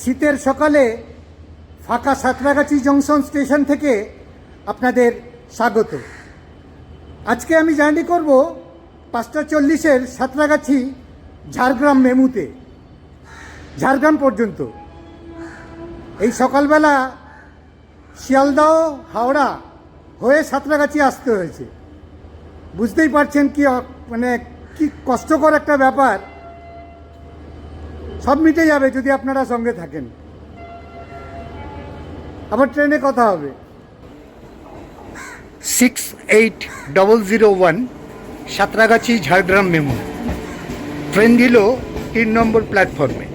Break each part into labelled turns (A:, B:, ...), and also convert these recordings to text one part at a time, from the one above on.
A: শীতের সকালে ফাঁকা সাঁতরাগাছি জংশন স্টেশন থেকে আপনাদের স্বাগত। আজকে আমি জার্নি করব পাঁচটা চল্লিশের সাঁতরাগাছি ঝাড়গ্রাম মেমুতে, ঝাড়গ্রাম পর্যন্ত। এই সকালবেলা শিয়ালদাহ, হাওড়া হয়ে সাঁতরাগাছি আসতে হয়েছে। বুঝতেই পারছেন কি মানে কি কষ্টকর একটা ব্যাপার। সব মিটে যাবে যদি আপনারা সঙ্গে থাকেন। আবার ট্রেনে কথা হবে। Six eight double zero one Santragachi, Jhargram, MEMU. Train দিল তিন নম্বর প্ল্যাটফর্মে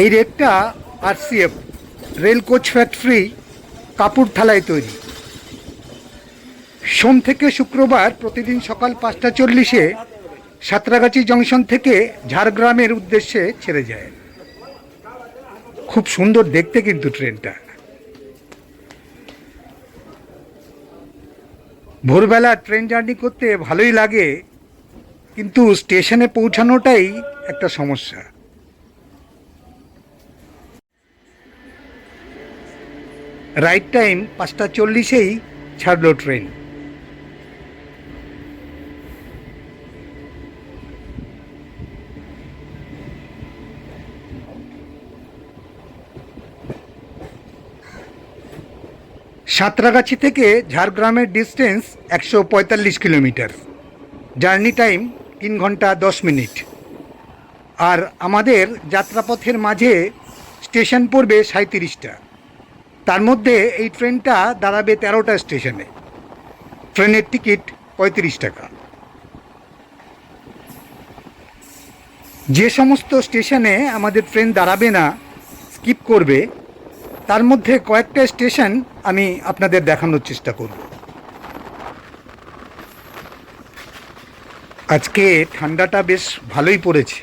A: এই রেকটা আরসিএফ রেল কোচ ফ্যাক্টরি কাপুরথালায় তৈরি। সোম থেকে শুক্রবার প্রতিদিন সকাল পাঁচটা চল্লিশে সাঁতরাগাছি জংশন থেকে ঝাড়গ্রামের উদ্দেশ্যে ছেড়ে যায়। খুব সুন্দর দেখতে কিন্তু ট্রেনটা। ভোরবেলা ট্রেন জার্নি করতে ভালোই লাগে, কিন্তু স্টেশনে পৌঁছানোটাই একটা সমস্যা। রাইট টাইম পাঁচটা চল্লিশেই ছাড়লো ট্রেন। সাঁতরাগাছি থেকে ঝাড়গ্রামের ডিস্টেন্স একশো পঁয়তাল্লিশ কিলোমিটার। জার্নি টাইম তিন ঘণ্টা দশ মিনিট। আর আমাদের যাত্রাপথের মাঝে স্টেশন পড়বে সাঁত্রিশটা তার মধ্যে এই ট্রেনটা দাঁড়াবে তেরোটা স্টেশনে ট্রেনের টিকিট পঁয়ত্রিশ টাকা। যে সমস্ত স্টেশনে আমাদের ট্রেন দাঁড়াবে না স্কিপ করবে তার মধ্যে কয়েকটা স্টেশন আমি আপনাদের দেখানোর চেষ্টা করব। আজকে ঠান্ডাটা বেশ ভালোই পড়েছে।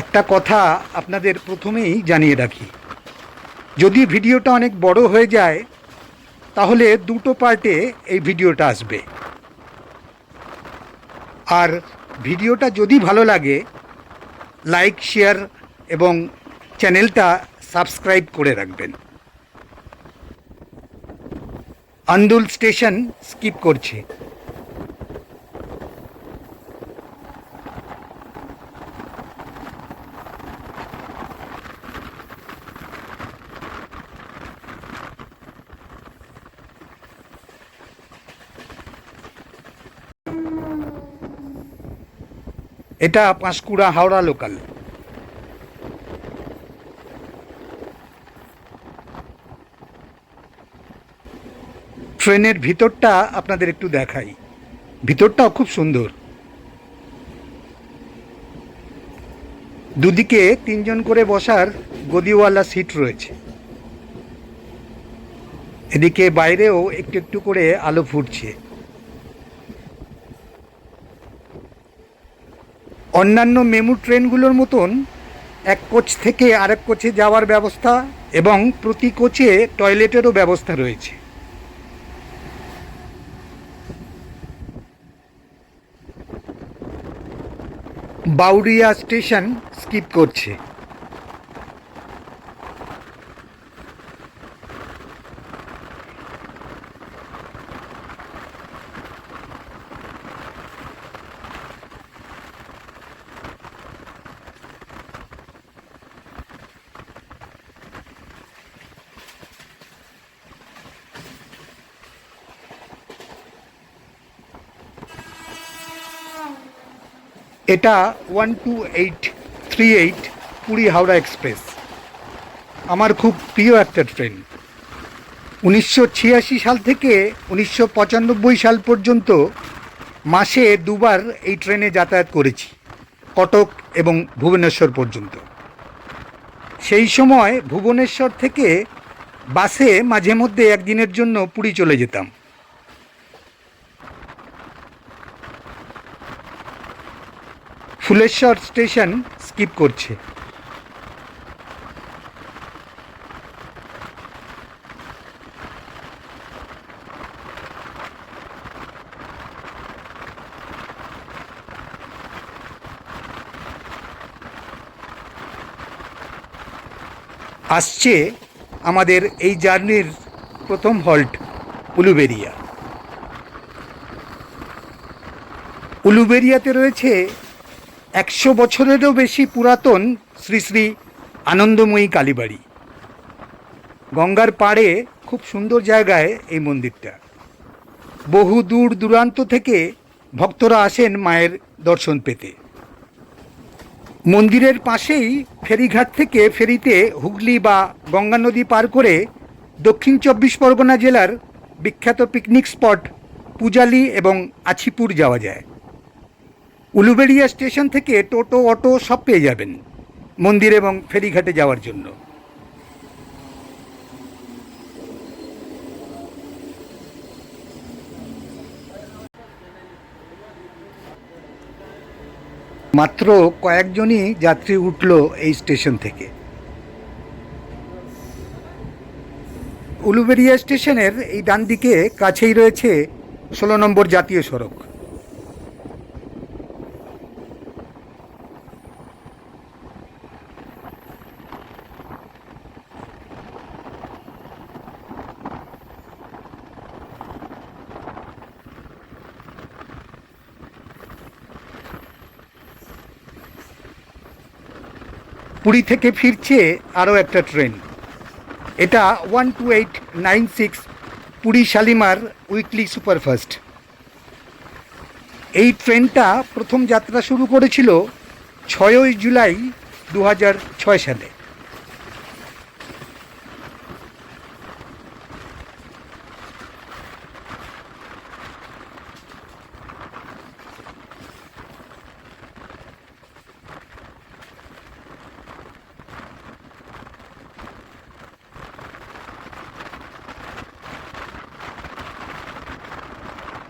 A: একটা কথা আপনাদের প্রথমেই জানিয়ে রাখি। যদি ভিডিওটা অনেক বড় হয়ে যায়, তাহলে দুটো পার্টে এই ভিডিওটা আসবে। আর ভিডিওটা যদি ভালো লাগে, লাইক, শেয়ার এবং চ্যানেলটা সাবস্ক্রাইব করে রাখবেন। আন্দুল স্টেশন স্কিপ করছে। এটা পাঁশকুড়া হাওড়া লোকাল ট্রেনের ভিতরটা আপনাদের একটু দেখাই। ভিতরটাও খুব সুন্দর। দুদিকে তিনজন করে বসার গদিওয়ালা সিট রয়েছে। এদিকে বাইরেও একটু একটু করে আলো ফুটছে। অন্যান্য মেমু ট্রেনগুলোর মতন এক কোচ থেকে আরেক কোচে যাওয়ার ব্যবস্থা এবং প্রতি কোচে টয়লেটেরও ব্যবস্থা রয়েছে। বাউরিয়া স্টেশন স্কিপ করছে। এটা one two eight three eight Puri Howrah express. আমার খুব প্রিয় একটা ট্রেন। উনিশশো ছিয়াশি সাল থেকে উনিশশো পঁচানব্বই সাল পর্যন্ত মাসে দুবার এই ট্রেনে যাতায়াত করেছি, কটক এবং ভুবনেশ্বর পর্যন্ত। সেই সময় ভুবনেশ্বর থেকে বাসে মাঝে মধ্যে একদিনের জন্য পুরী চলে যেতাম। ফুলেশ্বর স্টেশন স্কিপ করছে। আসছে আমাদের এই জার্নির প্রথম হল্ট উলুবেরিয়া। উলুবেরিয়াতে রয়েছে একশো বছরেরও বেশি পুরাতন শ্রী শ্রী আনন্দময়ী কালীবাড়ি। গঙ্গার পাড়ে খুব সুন্দর জায়গায় এই মন্দিরটা। বহু দূর দূরান্ত থেকে ভক্তরা আসেন মায়ের দর্শন পেতে। মন্দিরের পাশেই ফেরিঘাট থেকে ফেরিতে হুগলি বা গঙ্গা নদী পার করে দক্ষিণ চব্বিশ পরগনা জেলার বিখ্যাত পিকনিক স্পট পূজালি এবং আছিপুর যাওয়া যায়। উলুবেড়িয়া স্টেশন থেকে টোটো, অটো সব পেয়ে যাবেন মন্দির এবং ফেরিঘাটে যাওয়ার জন্য। মাত্র কয়েকজনই যাত্রী উঠল এই স্টেশন থেকে। উলুবেড়িয়া স্টেশনের এই ডান দিকে কাছেই রয়েছে ষোলো নম্বর জাতীয় সড়ক। পুরী থেকে ফিরছে আরও একটা ট্রেন। এটা one two eight nine six Puri Shalimar weekly superfast. এই ট্রেনটা প্রথম যাত্রা শুরু করেছিল ছয়ই জুলাই দু ছয় সালে।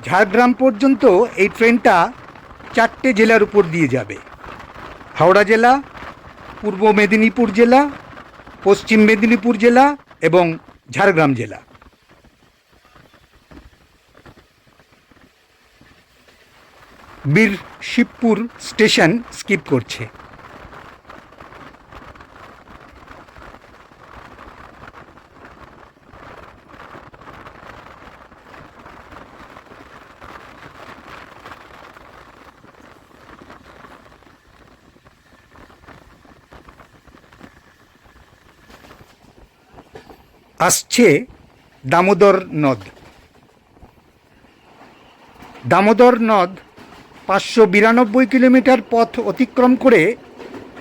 A: ঝাড়গ্রাম পর্যন্ত এই ট্রেনটা চারটে জেলার উপর দিয়ে যাবে। হাওড়া জেলা, পূর্ব মেদিনীপুর জেলা, পশ্চিম মেদিনীপুর জেলা এবং ঝাড়গ্রাম জেলা। বীর শিবপুর স্টেশন স্কিপ করছে। আসছে দামোদর নদ। দামোদর নদ পাঁচশো বিরানব্বই কিলোমিটার পথ অতিক্রম করে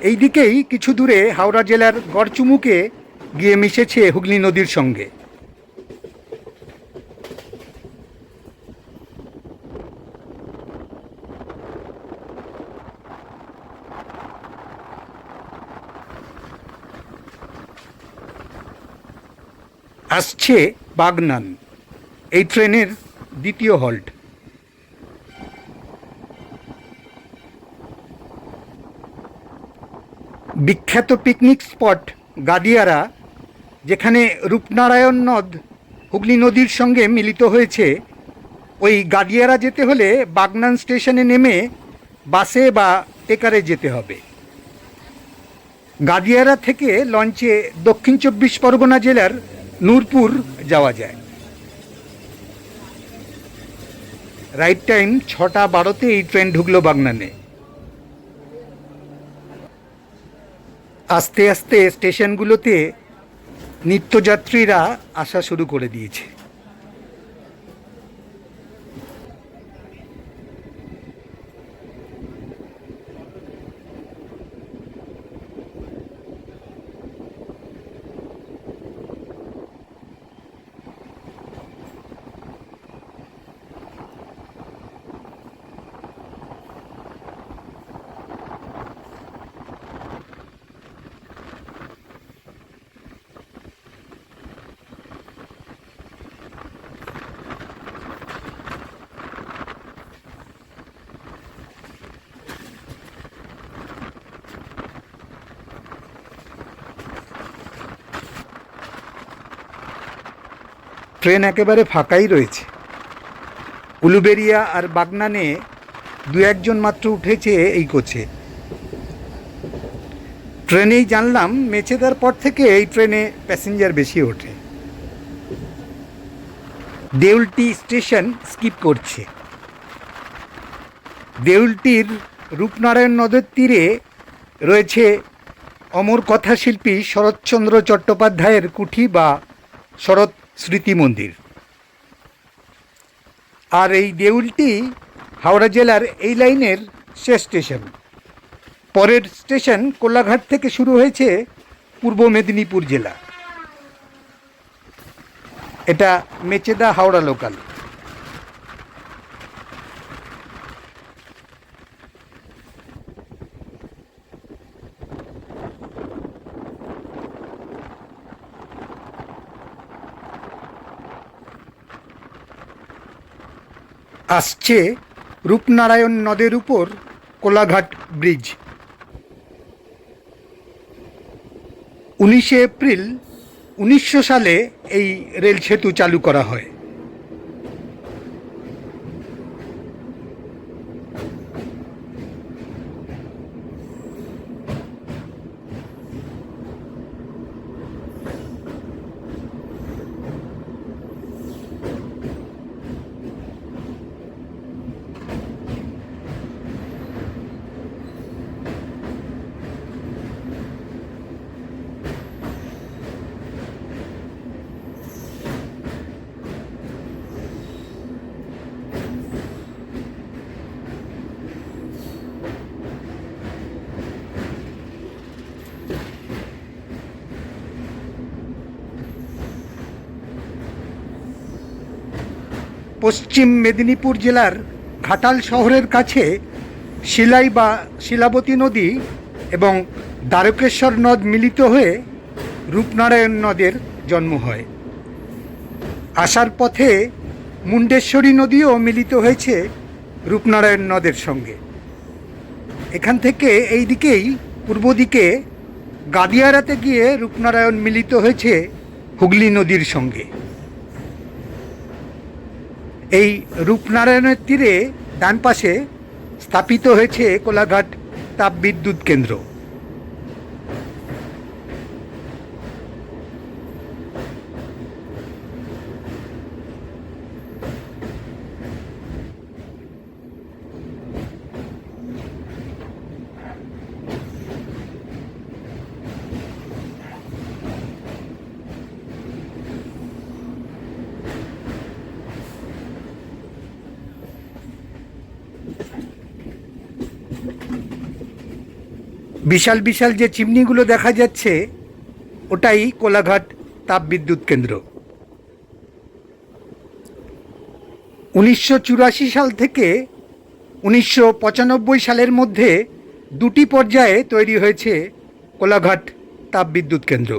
A: এইদিকেই কিছু দূরে হাওড়া জেলার গড়চুমুকে গিয়ে মিশেছে হুগলি নদীর সঙ্গে। আসছে বাগনান, এই ট্রেনের দ্বিতীয় হল্ট। বিখ্যাত পিকনিক স্পট গাদিয়ারা, যেখানে রূপনারায়ণ নদ, হুগলি নদীর সঙ্গে মিলিত হয়েছে, ওই গাদিয়ারা যেতে হলে বাগনান স্টেশনে নেমে বাসে বা টেকারে যেতে হবে। গাদিয়ারা থেকে লঞ্চে দক্ষিণ চব্বিশ পরগনা জেলার নূরপুর যাওয়া যায়। রাইট টাইম ছটা বারোতে এই ট্রেন ঢুকলো বাগনানে। আস্তে আস্তে স্টেশনগুলোতে নিত্যযাত্রীরা আসা শুরু করে দিয়েছে। ট্রেন একেবারে ফাঁকাই রয়েছে। উলুবেরিয়া আর বাগনানে দু একজন মাত্র উঠেছে এই কোচে। ট্রেনেই জানলাম, মেচেদার পর থেকে এই ট্রেনে প্যাসেঞ্জার বেশি ওঠে। দেউলটি স্টেশন স্কিপ করছে। দেউলটির রূপনারায়ণ নদের তীরে রয়েছে অমর কথাশিল্পী শরৎচন্দ্র চট্টোপাধ্যায়ের কুঠি বা শরৎ স্মৃতি মন্দির আর এই দেউলটি হাওড়া জেলার এই লাইনের শেষ স্টেশন। পরের স্টেশন কোলাঘাট থেকে শুরু হয়েছে পূর্ব মেদিনীপুর জেলা। এটা মেচেদা হাওড়া লোকাল। আসছে রূপনারায়ণ নদের উপর কোলাঘাট ব্রিজ। উনিশে এপ্রিল উনিশশো সালে এই রেল সেতু চালু করা হয়। পশ্চিম মেদিনীপুর জেলার ঘাটাল শহরের কাছে শিলাই বা শিলাবতী নদী এবং দ্বারকেশ্বর নদ মিলিত হয়ে রূপনারায়ণ নদের জন্ম হয়। আসার পথে মুন্ডেশ্বরী নদীও মিলিত হয়েছে রূপনারায়ণ নদের সঙ্গে। এখান থেকে এই দিকেই পূর্ব দিকে গাদিয়ারাতে গিয়ে রূপনারায়ণ মিলিত হয়েছে হুগলি নদীর সঙ্গে। এই রূপনারায়ণের তীরে ডান পাশে স্থাপিত হয়েছে কোলাঘাট তাপবিদ্যুৎ কেন্দ্র। বিশাল বিশাল যে চিমনিগুলো দেখা যাচ্ছে, ওটাই কোলাঘাট তাপবিদ্যুৎ কেন্দ্র। উনিশশো চুরাশি সাল থেকে উনিশশো পঁচানব্বই সালের মধ্যে দুটি পর্যায়ে তৈরি হয়েছে কোলাঘাট তাপবিদ্যুৎ কেন্দ্র।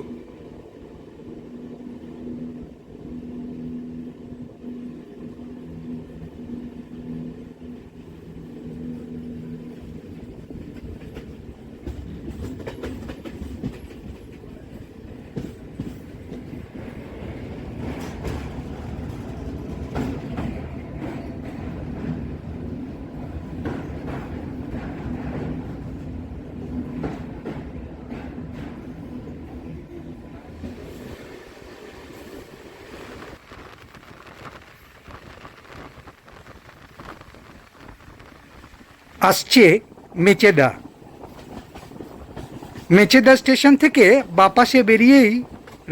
A: আসছে মেচেদা। মেচেদা স্টেশন থেকে বাপাসে বেরিয়েই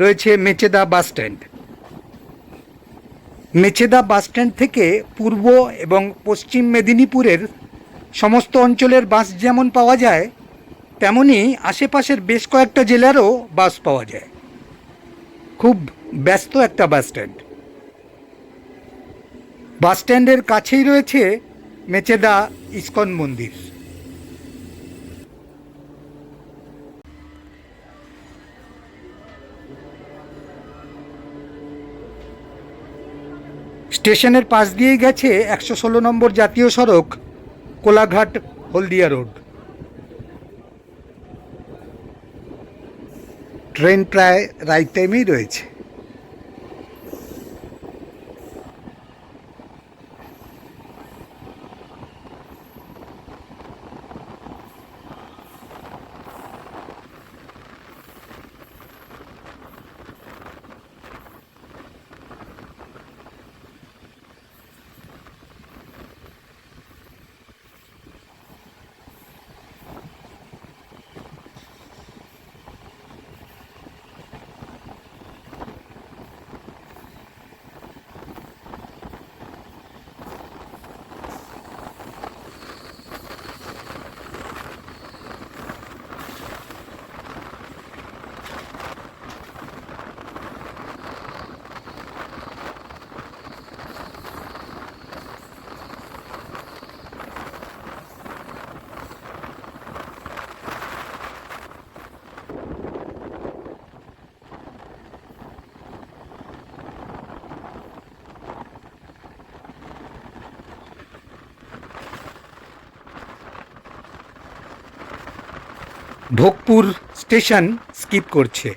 A: রয়েছে Mecheda bus stand. Mecheda bus stand থেকে পূর্ব এবং পশ্চিম মেদিনীপুরের সমস্ত অঞ্চলের বাস যেমন পাওয়া যায়, তেমনি আশেপাশের বেশ কয়েকটা জেলারও বাস পাওয়া যায়। খুব ব্যস্ত একটা বাস স্ট্যান্ড। বাস স্ট্যান্ডের কাছেই রয়েছে মেচেদা ইস্কন মন্দির। স্টেশনের পাশ দিয়েই গেছে একশো ষোলো নম্বর জাতীয় সড়ক, কোলাঘাট হলদিয়া রোড। ট্রেন প্রায় রাইট টাইমেই রয়েছে। ভোগপুর স্টেশন স্কিপ করছে।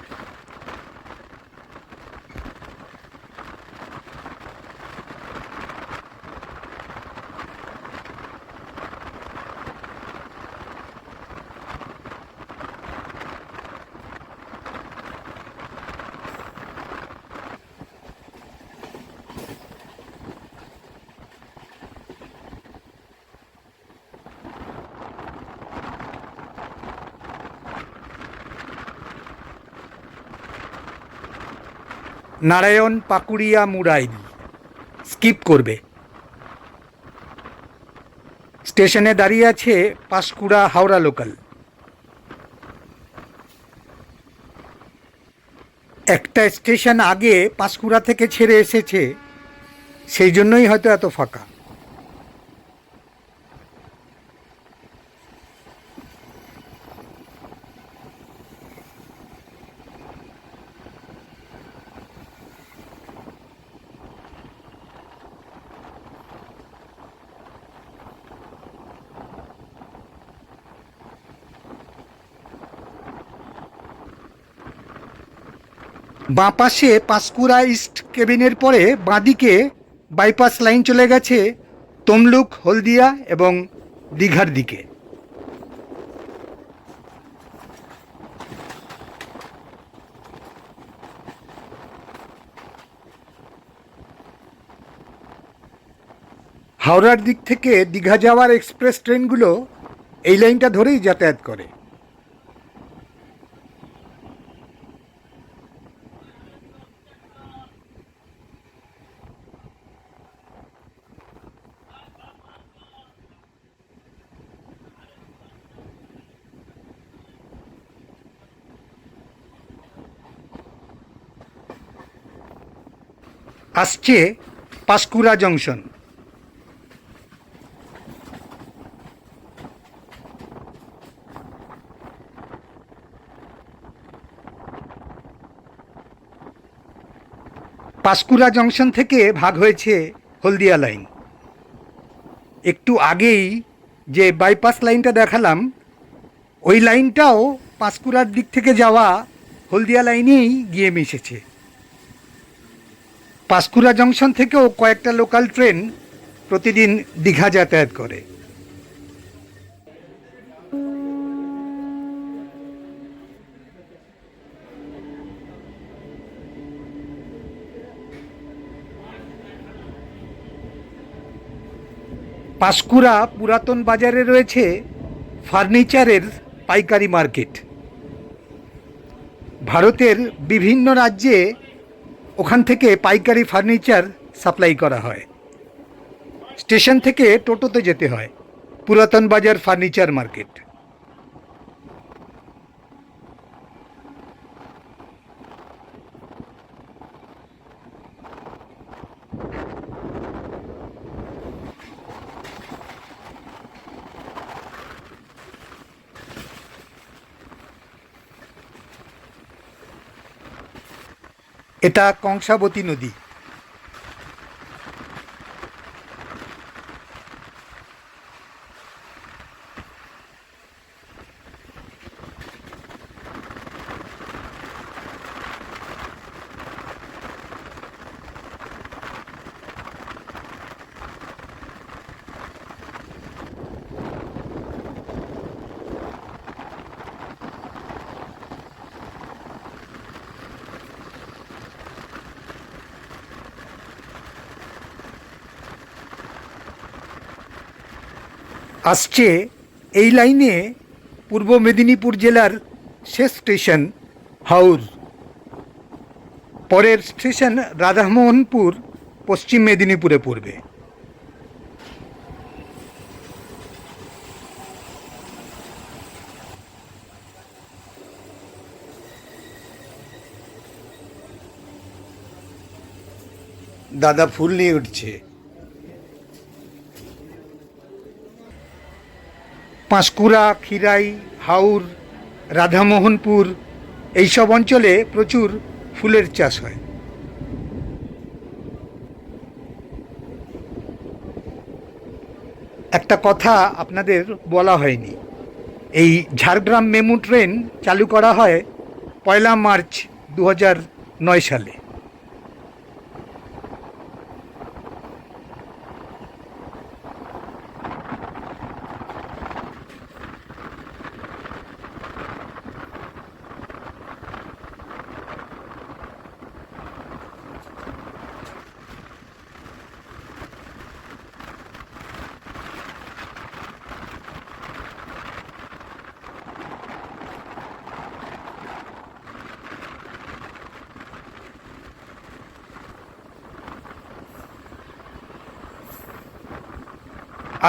A: নারায়ণ পাকুড়িয়া মুরাইল স্কিপ করবে। স্টেশনে দাঁড়িয়ে আছে পাঁশকুড়া হাওড়া লোকাল। একটা স্টেশন আগে পাঁশকুড়া থেকে ছেড়ে এসেছে, সেই জন্যই হয়তো এত ফাঁকা। বাঁ পাশে ইস্ট কেবিনের পরে বাঁদিকে বাইপাস লাইন চলে গেছে তমলুক, হলদিয়া এবং দীঘার দিকে। হাওড়ার দিক থেকে দীঘা যাওয়ার এক্সপ্রেস ট্রেনগুলো এই লাইনটা ধরেই যাতায়াত করে। আসছে পাঁশকুড়া জংশন। পাঁশকুড়া জংশন থেকে ভাগ হয়েছে হলদিয়া লাইন। একটু আগেই যে বাইপাস লাইনটা দেখালাম, ওই লাইনটাও পাঁশকুড়ার দিক থেকে যাওয়া হলদিয়া লাইনেই গিয়ে মিশেছে। পাঁশকুড়া জংশন থেকেও কয়েকটা লোকাল ট্রেন প্রতিদিন দীঘা যাতায়াত করে। পাঁশকুড়া পুরাতন বাজারে রয়েছে ফার্নিচারের পাইকারি মার্কেট। ভারতের বিভিন্ন রাজ্যে ওখান থেকে পাইকারি ফার্নিচার সাপ্লাই করা হয়। স্টেশন থেকে টোটোতে যেতে হয়। পুরাতন বাজার ফার্নিচার মার্কেট। এটা কংসাবতী নদী। আসছে এই লাইনে পূর্ব মেদিনীপুর জেলার শেষ স্টেশন হাউর। পরের স্টেশন রাধামোহনপুর, পশ্চিম মেদিনীপুরে পড়বে। দাদা ফুল নিয়ে উঠছে। পাঁশকুড়া খিরাই হাউর রাধামোহনপুর এইসব অঞ্চলে প্রচুর ফুলের চাষ হয়। একটা কথা আপনাদের বলা হয়নি। এই ঝাড়গ্রাম মেমু ট্রেন চালু করা হয় পয়লা মার্চ দু নয় সালে।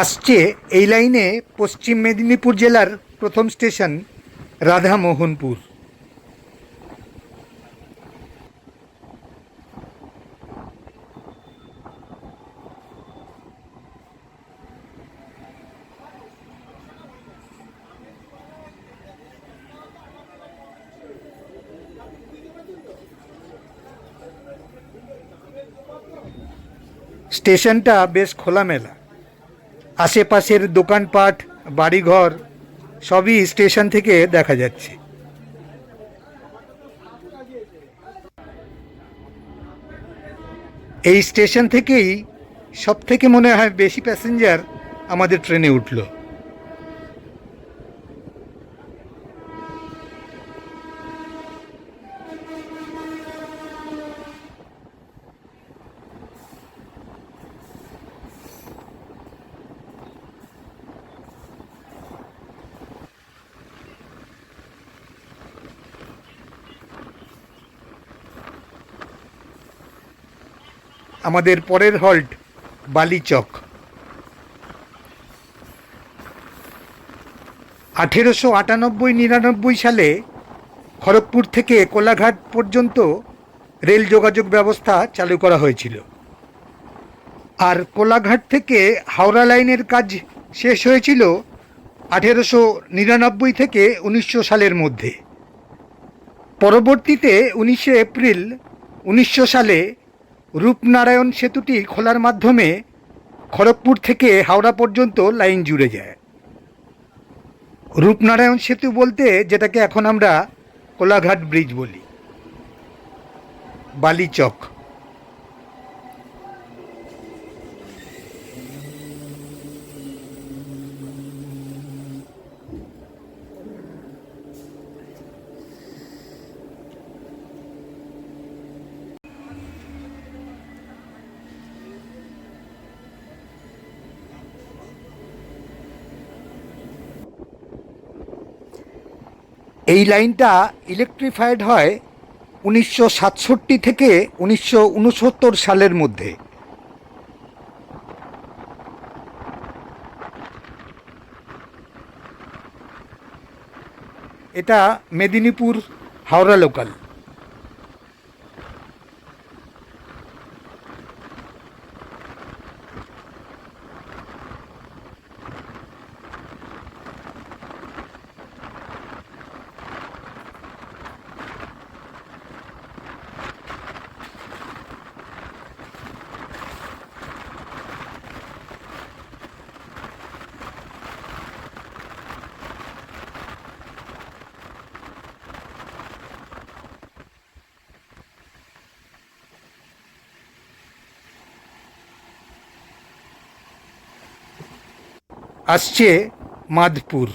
A: আসছে এই লাইনে পশ্চিম মেদিনীপুর জেলার প্রথম স্টেশন রাধামোহনপুর। স্টেশনটা বেশ খোলামেলা। আশেপাশের দোকানপাট, বাড়িঘর সবই স্টেশন থেকে দেখা যাচ্ছে। এই স্টেশন থেকেই সব থেকে মনে হয় বেশি প্যাসেঞ্জার আমাদের ট্রেনে উঠল। আমাদের পরের হল্ট, বালিচক। আঠেরোশো আটানব্বই নিরানব্বই সালে খড়গপুর থেকে কোলাঘাট পর্যন্ত রেল যোগাযোগ ব্যবস্থা চালু করা হয়েছিল। আর কোলাঘাট থেকে হাওড়া লাইনের কাজ শেষ হয়েছিল আঠেরোশো নিরানব্বই থেকে উনিশশো সালের মধ্যে। পরবর্তীতে উনিশে এপ্রিল উনিশশো সালে রূপনারায়ণ সেতুটি খোলার মাধ্যমে খড়গপুর থেকে হাওড়া পর্যন্ত লাইন জুড়ে যায়। রূপনারায়ণ সেতু বলতে যেটাকে এখন আমরা কোলাঘাট ব্রিজ বলি। বালিচক এই লাইনটা ইলেকট্রিফাইড হয় উনিশশো সাতষট্টি থেকে উনিশশো উনসত্তর সালের মধ্যে। এটা মেদিনীপুর হাওড়া লোকাল আসছে মাধপুর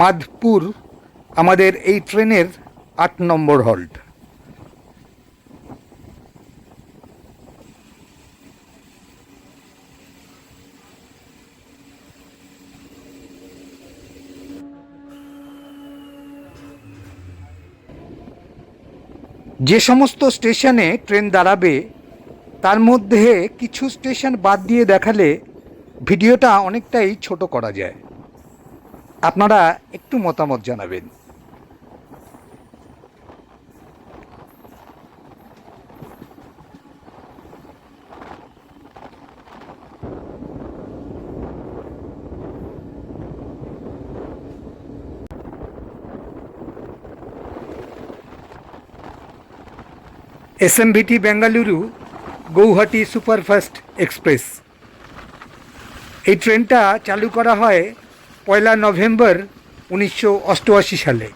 A: মাধপুর আমাদের এই ট্রেনের আট নম্বর হল্ট। যে সমস্ত স্টেশনে ট্রেন দাঁড়াবে, তার মধ্যে কিছু স্টেশন বাদ দিয়ে দেখালে ভিডিওটা অনেকটাই ছোট করা যায়। আপনারা একটু মতামত জানাবেন। SMVT Bengaluru Guwahati superfast express এই ট্রেনটা চালু করা হয় পয়লা নভেম্বর উনিশশো অষ্টআশি সালে।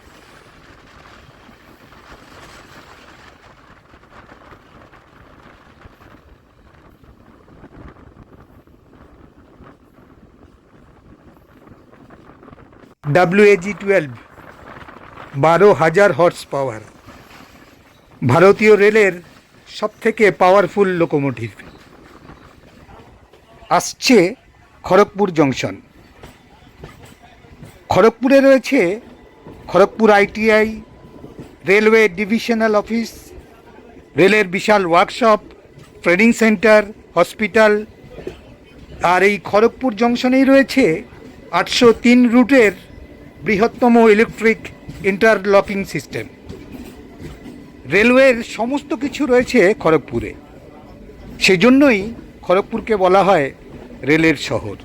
A: ডাব্লিউএজি টুয়েলভ বারো হাজার হর্স পাওয়ার ভারতীয় রেলের সবথেকে পাওয়ারফুল লোকোমোটিভ আসছে খড়গপুর জংশন খড়গপুরে রয়েছে Kharagpur ITI railway divisional office রেলের বিশাল ওয়ার্কশপ ট্রেনিং সেন্টার হসপিটাল আর এই খড়গপুর জংশনেই রয়েছে আটশো তিন রুটের বৃহত্তম ইলেকট্রিক ইন্টারলকিং সিস্টেম রেলওয়ের সমস্ত কিছু রয়েছে খড়গপুরে। সেজন্যই খড়গপুরকে বলা হয় রেলের শহর।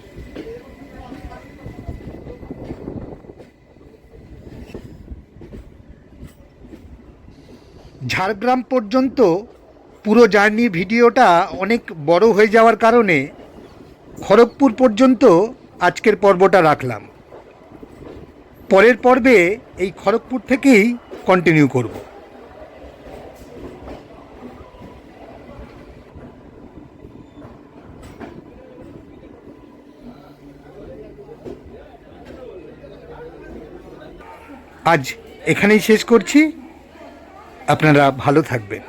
A: ঝাড়গ্রাম পর্যন্ত পুরো জার্নি ভিডিওটা অনেক বড় হয়ে যাওয়ার কারণে খড়গপুর পর্যন্ত আজকের পর্বটা রাখলাম। পরের পর্বে এই খড়গপুর থেকেই কন্টিনিউ করব। আজ এখানেই শেষ করছি। আপনারা ভালো থাকবেন।